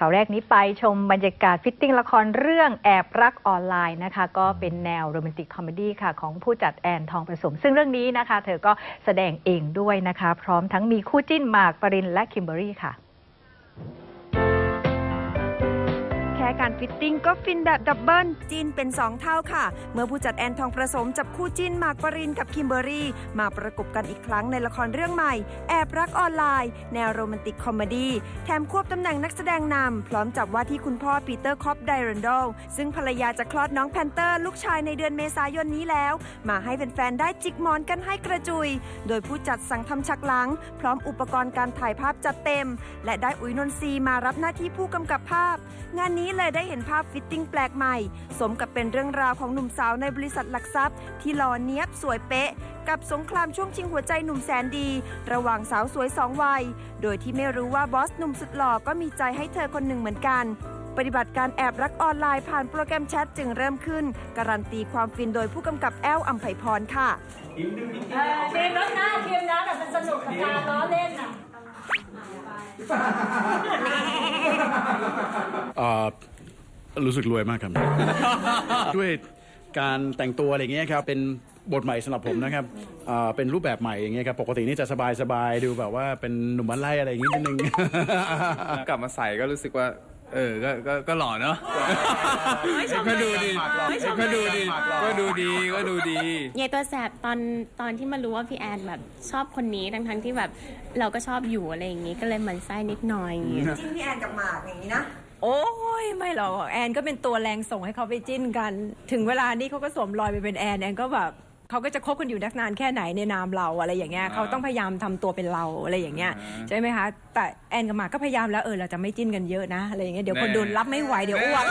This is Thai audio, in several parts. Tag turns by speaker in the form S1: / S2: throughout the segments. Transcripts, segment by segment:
S1: ข่าวแรกนี้ไปชมบรรยากาศฟิตติ้งละครเรื่องแอบรักออนไลน์นะคะ ก็เป็นแนวโรแมนติกคอมเมดี้ค่ะ ของผู้จัดแอนทองประสม ซึ่งเรื่องนี้นะคะ เธอก็แสดงเองด้วยนะคะ พร้อมทั้งมีคู่จิ้นหมากปรินและคิมเบอรี่ค่ะ
S2: ค่การฟิตติ้งก็ฟินแบบดับเบิลจินเป็น 2 เท่าค่ะ เมื่อผู้จัดแอนทองประสมจับคู่จิ้นมากปรินกับคิมเบอรี่ มาประกบกันอีกครั้งในละครเรื่องใหม่ แอบรักออนไลน์ แนวโรแมนติกคอมเมดี้แถมควบตำแหน่งนักแสดงนำพร้อมจับว่าที่คุณพ่อปีเตอร์คอปไดรันโดลซึ่งภรรยาจะคลอดน้องแพนเตอร์ลูกชายในเดือนเมษายนนี้แล้ว มาให้แฟนๆได้จิกหมอนกันให้กระจุย โดยผู้จัดสั่งทำฉากหลัง พร้อมอุปกรณ์การถ่ายภาพจัดเต็ม และได้อุ๋ยนนทรีมารับหน้าที่ผู้กำกับภาพ งานนี้เลยได้เห็นภาพฟิตติ้งแปลกใหม่ สมกับเป็นเรื่องราวของหนุ่มสาวในบริษัทหลักทรัพย์ ที่หล่อเนี้ยบสวยเป๊ะ กับสงครามช่วงชิงหัวใจหนุ่มแสนดี ระหว่างสาวสวยสองวัย โดยที่ไม่รู้ว่าบอสหนุ่มสุดหล่อก็มีใจให้เธอคนหนึ่งเหมือนกันปฏิบัติการแอบรักออนไลน์ผ่านโปรแกรมแชทจึงเริ่มขึ้น การันตีความฟินโดยผู้กำกับแอลอัมไพพรค่ะ
S3: เออทีมรถน้าทีมนั้นอ่มันสนุกกับการล้อเล่นอะ
S4: รู้สึกรวยมากครับ ด้วยการแต่งตัวอะไรอย่างเงี้ยครับเป็นบทใหม่สำหรับผมนะครับเอ่อเป็นรูปแบบใหม่อย่างเงี้ยครับปกตินี่จะสบายๆดูแบบว่าเป็นหนุ่มบ้านไร่อะไรอย่างงี้นิดนึง
S5: กลับมาใส่ก็รู้สึกว่า เออ ก็ก็ก็หล่อเนาะก็ดูดีก็ดูดีก็ดูดีก็ดูดี
S6: ยายตัวแสบตอนตอนที่มารู้ว่าพี่แอนแบบชอบคนนี้ทั้งทั้งๆที่แบบเราก็ชอบอยู่อะไรอย่างงี้ก็เลยหมันไส้นิดหน่อยอย่างงี้
S2: จิ้นพี่แอนกับหมากอย่างนี้นะ
S7: โอ้ยไม่หรอกแอนก็เป็นตัวแรงส่งให้เขาไปจิ้นกัน ถึงเวลานี้เขาก็สวมรอยไปเป็นแอนแอนก็แบบ เขาก็จะคบกันอยู่นักนานแค่ไหนในนามเราอะไรอย่างเงี้ยเขาต้องพยายามทำตัวเป็นเราอะไรอย่างเงี้ยใช่ไหมคะ แต่แอนกับหมากก็พยายามแล้วเออเราจะไม่จิ้นกันเยอะนะอะไรอย่างเงี้ยเดี๋ยวคนดูรับไม่ไหวเดี๋ยวอ้วน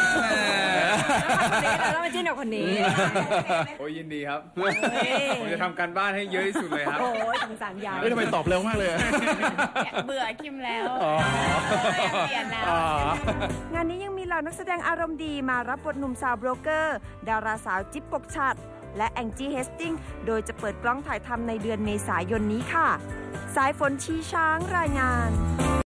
S7: แล้วมาจิ้นกับคนนี้
S5: โอ้ยยินดีครับผมจะทำการบ้านให้เยอะที่สุดเลยครับ
S7: โอ้ยสงสารยาย
S4: เฮ้ยทำไมตอบเร็วมากเลยอะ
S6: เบื่อคิมแล้ว
S4: อ๋อ
S6: เปลี่ยนแล้ว
S4: อ๋อ
S2: งานนี้ยังมีเหล่านักแสดงอารมณ์ดีมารับบทหนุ่มสาวโบรกเกอร์ ดาราสาวจิ๊บปกฉัด และแองจี้เฮสติงโดยจะเปิดกล้องถ่ายทำในเดือนเมษายนนี้ค่ะ สายฝนชีช้างรายงาน